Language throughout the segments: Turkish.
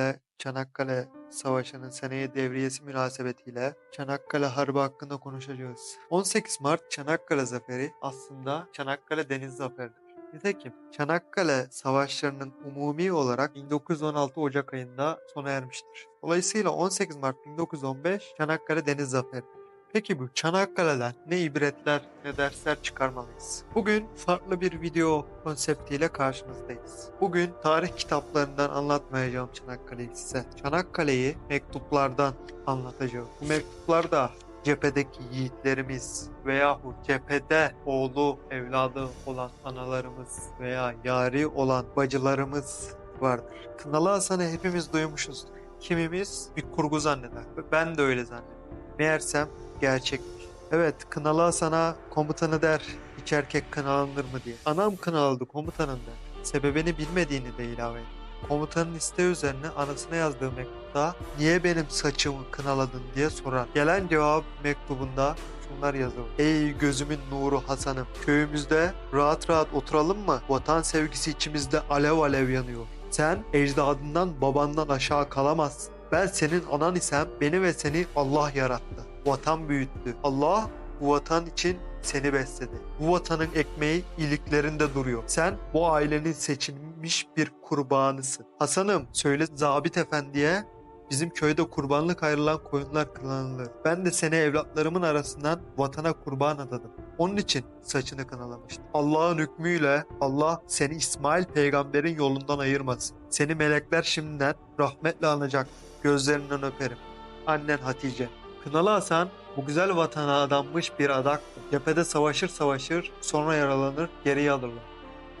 sizlerle Çanakkale Savaşı'nın seneye devriyesi münasebetiyle Çanakkale Harbi hakkında konuşacağız. 18 Mart Çanakkale Zaferi aslında Çanakkale Deniz Zaferi'dir. Nitekim Çanakkale Savaşları'nın umumi olarak 1916 Ocak ayında sona ermiştir. Dolayısıyla 18 Mart 1915 Çanakkale Deniz Zaferi. Peki bu Çanakkale'den ne ibretler ne dersler çıkarmalıyız? Bugün farklı bir video konseptiyle karşınızdayız. Bugün tarih kitaplarından anlatmayacağım Çanakkale'yi size. Çanakkale'yi mektuplardan anlatacağım. Bu mektuplarda cephedeki yiğitlerimiz veyahut cephede oğlu, evladı olan analarımız veya yari olan bacılarımız vardır. Kınalı Hasan'ı hepimiz duymuşuzdur. Kimimiz bir kurgu zanneder. Ben de öyle zannediyorum. Meğersem gerçekmiş. Evet Kınalı Hasan'a komutanı der hiç erkek kınalanır mı diye. Anam kınaladı komutanım der. Sebebini bilmediğini de ilave etti. Komutanın isteği üzerine anasına yazdığı mektupta niye benim saçımı kınaladın diye sorar. Gelen cevap mektubunda şunlar yazıyor. Ey gözümün nuru Hasan'ım köyümüzde rahat rahat oturalım mı? Vatan sevgisi içimizde alev alev yanıyor. Sen ecdadından babandan aşağı kalamazsın. Ben senin anan isem beni ve seni Allah yarattı. Vatan büyüttü. Allah bu vatan için seni besledi. Bu vatanın ekmeği iliklerinde duruyor. Sen bu ailenin seçilmiş bir kurbanısın. Hasan'ım söyle Zabit Efendi'ye bizim köyde kurbanlık ayrılan koyunlar kınanılır. Ben de seni evlatlarımın arasından vatana kurban adadım. Onun için saçını kınalamıştım. Allah'ın hükmüyle Allah seni İsmail peygamberin yolundan ayırmasın. Seni melekler şimdiden rahmetle anacak. Gözlerinden öperim. Annen Hatice. Kınalı Hasan bu güzel vatana adanmış bir adaktı. Cephede savaşır savaşır sonra yaralanır geriye alırlar.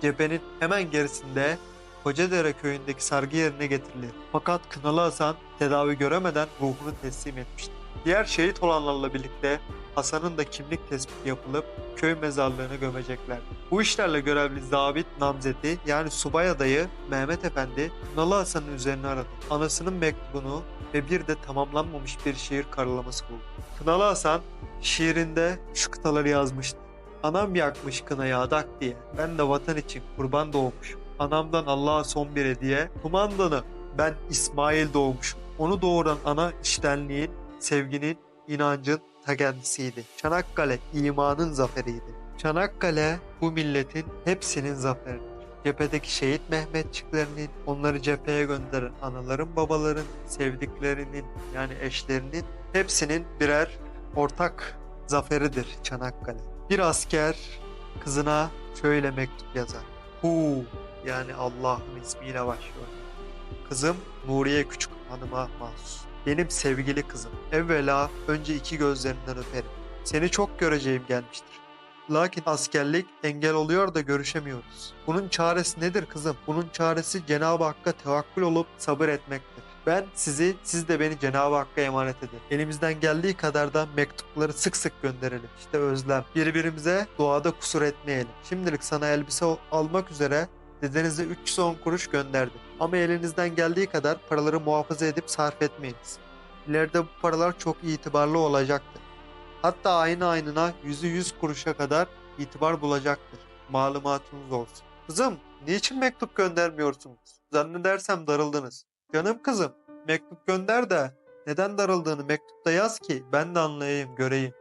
Cephenin hemen gerisinde Kocadere köyündeki sargı yerine getirilir. Fakat Kınalı Hasan tedavi göremeden ruhunu teslim etmişti. Diğer şehit olanlarla birlikte Hasan'ın da kimlik tespiti yapılıp köy mezarlığına gömeceklerdi. Bu işlerle görevli zabit namzeti yani subay adayı Mehmet Efendi Kınalı Hasan'ın üzerine aradı. Anasının mektubunu ve bir de tamamlanmamış bir şiir karalaması buldu. Kınalı Hasan şiirinde şu kıtaları yazmıştı. Anam yakmış kınayı adak diye. Ben de vatan için kurban doğmuşum. Anamdan Allah'a son bir hediye. Kumandanı ben İsmail doğmuşum. Onu doğuran ana iştenliğin, sevginin, inancın ta kendisiydi. Çanakkale imanın zaferiydi. Çanakkale bu milletin hepsinin zaferidir. Cephedeki şehit Mehmetçiklerinin, onları cepheye gönderen anaların, babaların, sevdiklerinin yani eşlerinin hepsinin birer ortak zaferidir Çanakkale. Bir asker kızına şöyle mektup yazar. Hu yani Allah'ın ismiyle başlıyor. Kızım Nuriye Küçük Hanım'a mahsus. Benim sevgili kızım. Evvela önce iki gözlerinden öperim. Seni çok göreceğim gelmiştir. Lakin askerlik engel oluyor da görüşemiyoruz. Bunun çaresi nedir kızım? Bunun çaresi Cenab-ı Hakk'a tevakkül olup sabır etmektir. Ben sizi, siz de beni Cenab-ı Hakk'a emanet edin. Elimizden geldiği kadar da mektupları sık sık gönderelim. İşte özlem. Birbirimize duada kusur etmeyelim. Şimdilik sana elbise al- almak üzere dedenize 310 kuruş gönderdim. Ama elinizden geldiği kadar paraları muhafaza edip sarf etmeyiniz. İleride bu paralar çok itibarlı olacaktır. Hatta aynı aynına yüzü yüz kuruşa kadar itibar bulacaktır. Malumatınız olsun. Kızım, niçin mektup göndermiyorsunuz? Zannedersem darıldınız. Canım kızım, mektup gönder de neden darıldığını mektupta yaz ki ben de anlayayım, göreyim.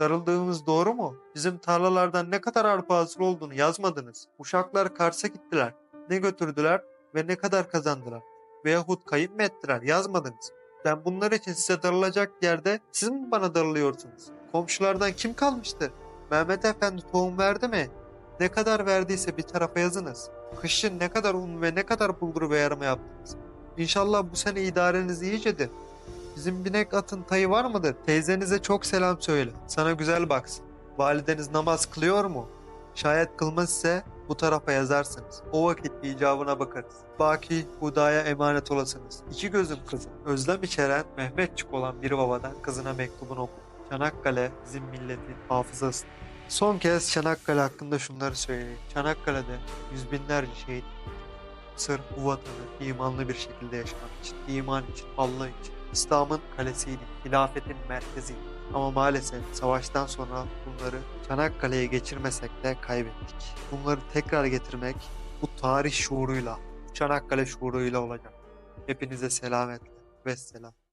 Darıldığımız doğru mu? Bizim tarlalardan ne kadar arpa hasıl olduğunu yazmadınız. Uşaklar Kars'a gittiler. Ne götürdüler ve ne kadar kazandılar? Veyahut kayıp mı ettiler? Yazmadınız. Ben bunlar için size darılacak yerde siz mi bana darılıyorsunuz? Komşulardan kim kalmıştır? Mehmet Efendi tohum verdi mi? Ne kadar verdiyse bir tarafa yazınız. Kışın ne kadar un ve ne kadar bulgur ve yarma yaptınız? İnşallah bu sene idareniz iyicedir. Bizim binek atın tayı var mıdır? Teyzenize çok selam söyle. Sana güzel baksın. Valideniz namaz kılıyor mu? Şayet kılmaz ise bu tarafa yazarsınız. O vakit icabına bakarız. Baki Huda'ya emanet olasınız. İki gözüm kızım. Özlem içeren Mehmetçik olan bir babadan kızına mektubunu oku. Çanakkale bizim milletin hafızası. Son kez Çanakkale hakkında şunları söyleyeyim. Çanakkale'de yüz binlerce şehit sırf bu vatanı imanlı bir şekilde yaşamak için, iman için, Allah için. İslam'ın kalesiydi, hilafetin merkeziydi. Ama maalesef savaştan sonra bunları Çanakkale'ye geçirmesek de kaybettik. Bunları tekrar getirmek bu tarih şuuruyla, Çanakkale şuuruyla olacak. Hepinize selametle. Vesselam.